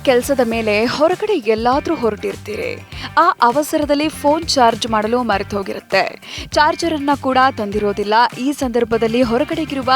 ಕೆಲಸದ ಮೇಲೆ ಹೊರಗಡೆ ಎಲ್ಲಾದರೂ ಹೊರಟಿರ್ತೀರಿ. ಆ ಅವಸರದಲ್ಲಿ ಫೋನ್ ಚಾರ್ಜ್ ಮಾಡಲು ಮರೆತು ಹೋಗಿರುತ್ತೆ. ಚಾರ್ಜರ್ ಅನ್ನ ಕೂಡ ತಂದಿರೋದಿಲ್ಲ. ಈ ಸಂದರ್ಭದಲ್ಲಿ ಹೊರಗಡೆಗಿರುವ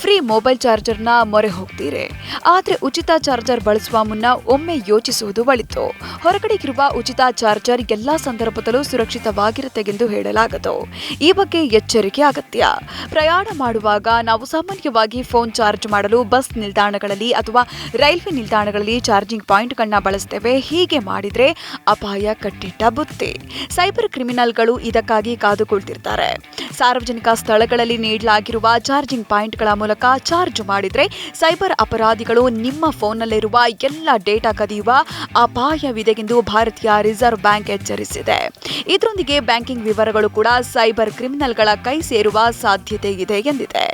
ಫ್ರೀ ಮೊಬೈಲ್ ಚಾರ್ಜರ್ನ ಮೊರೆ ಹೋಗ್ತೀರಿ. ಆದರೆ ಉಚಿತ ಚಾರ್ಜರ್ ಬಳಸುವ ಮುನ್ನ ಒಮ್ಮೆ ಯೋಚಿಸುವುದು ಒಳಿತು. ಹೊರಗಡೆಗಿರುವ ಉಚಿತ ಚಾರ್ಜರ್ ಎಲ್ಲಾ ಸಂದರ್ಭದಲ್ಲೂ ಸುರಕ್ಷಿತವಾಗಿರುತ್ತೆ ಎಂದು ಹೇಳಲಾಗದು. ಈ ಬಗ್ಗೆ ಎಚ್ಚರಿಕೆ ಅಗತ್ಯ. ಪ್ರಯಾಣ ಮಾಡುವಾಗ ನಾವು ಸಾಮಾನ್ಯವಾಗಿ ಫೋನ್ ಚಾರ್ಜ್ ಮಾಡಲು ಬಸ್ ನಿಲ್ದಾಣಗಳಲ್ಲಿ ಅಥವಾ ರೈಲ್ವೆ ನಿಲ್ದಾಣಗಳಲ್ಲಿ ಚಾರ್ಜಿಂಗ್ ಪಾಯಿಂಟ್ಗಳನ್ನ ಬಳಸ್ತೇವೆ. ಹೀಗೆ ಮಾಡಿದ್ರೆ ಅಪಾಯ, ಕಟ್ಟಿಟ್ಟ ಬುತ್ತಿ. ಸೈಬರ್ ಕ್ರಿಮಿನಲ್ಗಳು ಇದಕ್ಕಾಗಿ ಕಾದುಕೊಳ್ತಿರ್ತಾರೆ. ಸಾರ್ವಜನಿಕ ಸ್ಥಳಗಳಲ್ಲಿ ನೀಡಲಾಗಿರುವ ಚಾರ್ಜಿಂಗ್ ಪಾಯಿಂಟ್ಗಳ ಮೂಲಕ ಚಾರ್ಜ್ ಮಾಡಿದರೆ ಸೈಬರ್ ಅಪರಾಧಿಗಳು ನಿಮ್ಮ ಫೋನ್ನಲ್ಲಿರುವ ಎಲ್ಲ ಡೇಟಾ ಕದಿಯುವ ಅಪಾಯವಿದೆ ಎಂದು ಭಾರತೀಯ ರಿಸರ್ವ್ ಬ್ಯಾಂಕ್ ಎಚ್ಚರಿಸಿದೆ. ಇದರೊಂದಿಗೆ ಬ್ಯಾಂಕಿಂಗ್ ವಿವರಗಳು ಕೂಡ ಸೈಬರ್ ಕ್ರಿಮಿನಲ್ಗಳ ಕೈ ಸೇರುವ ಸಾಧ್ಯತೆ ಇದೆ ಎಂದಿದೆ.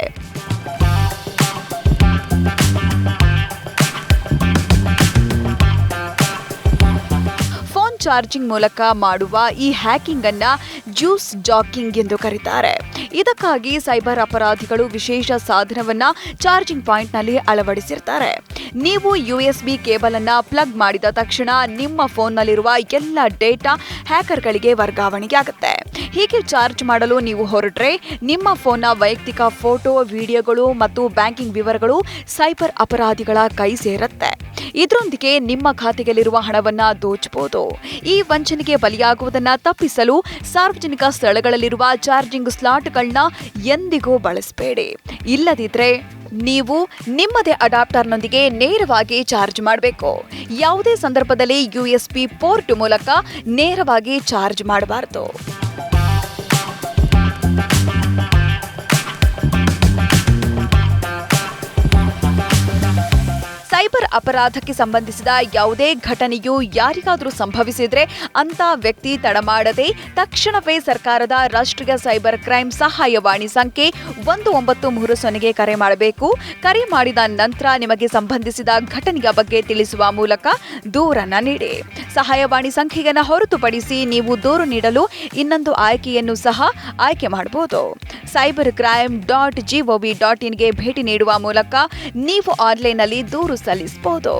ಚಾರ್ಜಿಂಗ್ ಮೂಲಕ ಮಾಡುವ ಈ ಹ್ಯಾಕಿಂಗ್ ಅನ್ನ ಜ್ಯೂಸ್ ಜಾಕಿಂಗ್ ಎಂದು ಕರೀತಾರೆ. ಇದಕ್ಕಾಗಿ ಸೈಬರ್ ಅಪರಾಧಿಗಳು ವಿಶೇಷ ಸಾಧನವನ್ನ ಚಾರ್ಜಿಂಗ್ ಪಾಯಿಂಟ್ನಲ್ಲಿ ಅಳವಡಿಸಿರ್ತಾರೆ. ನೀವು ಯು ಎಸ್ ಬಿ ಕೇಬಲ್ ಅನ್ನ ಪ್ಲಗ್ ಮಾಡಿದ ತಕ್ಷಣ ನಿಮ್ಮ ಫೋನ್ನಲ್ಲಿರುವ ಎಲ್ಲ ಡೇಟಾ ಹ್ಯಾಕರ್ಗಳಿಗೆ ವರ್ಗಾವಣೆಗೆ ಆಗುತ್ತೆ. ಹೀಗೆ ಚಾರ್ಜ್ ಮಾಡಲು ನೀವು ಹೊರಟ್ರೆ ನಿಮ್ಮ ಫೋನ್ನ ವೈಯಕ್ತಿಕ ಫೋಟೋ, ವಿಡಿಯೋಗಳು ಮತ್ತು ಬ್ಯಾಂಕಿಂಗ್ ವಿವರಗಳು ಸೈಬರ್ ಅಪರಾಧಿಗಳ ಕೈ ಸೇರುತ್ತೆ. ಇದರೊಂದಿಗೆ ನಿಮ್ಮ ಖಾತೆಯಲ್ಲಿರುವ ಹಣವನ್ನ ದೋಚಬಹುದು. ಈ ವಂಚನೆಗೆ ಬಲಿಯಾಗುವುದನ್ನು ತಪ್ಪಿಸಲು ಸಾರ್ವಜನಿಕ ಸ್ಥಳಗಳಲ್ಲಿರುವ ಚಾರ್ಜಿಂಗ್ ಸ್ಲಾಟ್ಗಳನ್ನ ಎಂದಿಗೂ ಬಳಸಬೇಡಿ. ಇಲ್ಲದಿದ್ರೆ ನೀವು ನಿಮ್ಮದೇ ಅಡಾಪ್ಟರ್ನೊಂದಿಗೆ ನೇರವಾಗಿ ಚಾರ್ಜ್ ಮಾಡಬೇಕು. ಯಾವುದೇ ಸಂದರ್ಭದಲ್ಲಿ ಯು ಎಸ್ ಪಿ ಪೋರ್ಟ್ ಮೂಲಕ ನೇರವಾಗಿ ಚಾರ್ಜ್ ಮಾಡಬಾರದು. ಸೈಬರ್ ಅಪರಾಧಕ್ಕೆ ಸಂಬಂಧಿಸಿದ ಯಾವುದೇ ಘಟನೆಯು ಯಾರಿಗಾದರೂ ಸಂಭವಿಸಿದರೆ ಅಂತ ವ್ಯಕ್ತಿ ತಡಮಾಡದೆ ತಕ್ಷಣವೇ ಸರ್ಕಾರದ ರಾಷ್ಟ್ರೀಯ ಸೈಬರ್ ಕ್ರೈಂ ಸಹಾಯವಾಣಿ ಸಂಖ್ಯೆ ಒಂದು ಒಂಬತ್ತು ಮೂರು ಸೊನ್ನೆಗೆ ಕರೆ ಮಾಡಬೇಕು. ಕರೆ ಮಾಡಿದ ನಂತರ ನಿಮಗೆ ಸಂಬಂಧಿಸಿದ ಘಟನೆಯ ಬಗ್ಗೆ ತಿಳಿಸುವ ಮೂಲಕ ದೂರನ ನೀಡಿ. ಸಹಾಯವಾಣಿ ಸಂಖ್ಯೆಯನ್ನು ಹೊರತುಪಡಿಸಿ ನೀವು ದೂರು ನೀಡಲು ಇನ್ನೊಂದು ಆಯ್ಕೆಯನ್ನು ಸಹ ಆಯ್ಕೆ ಮಾಡಬಹುದು. Cyber crime dot gov dot ಇನ್ಗೆ ಭೇಟಿ ನೀಡುವ ಮೂಲಕ ನೀವು ಆನ್ಲೈನ್ನಲ್ಲಿ ದೂರು ಸಲ್ಲಿಸಬಹುದು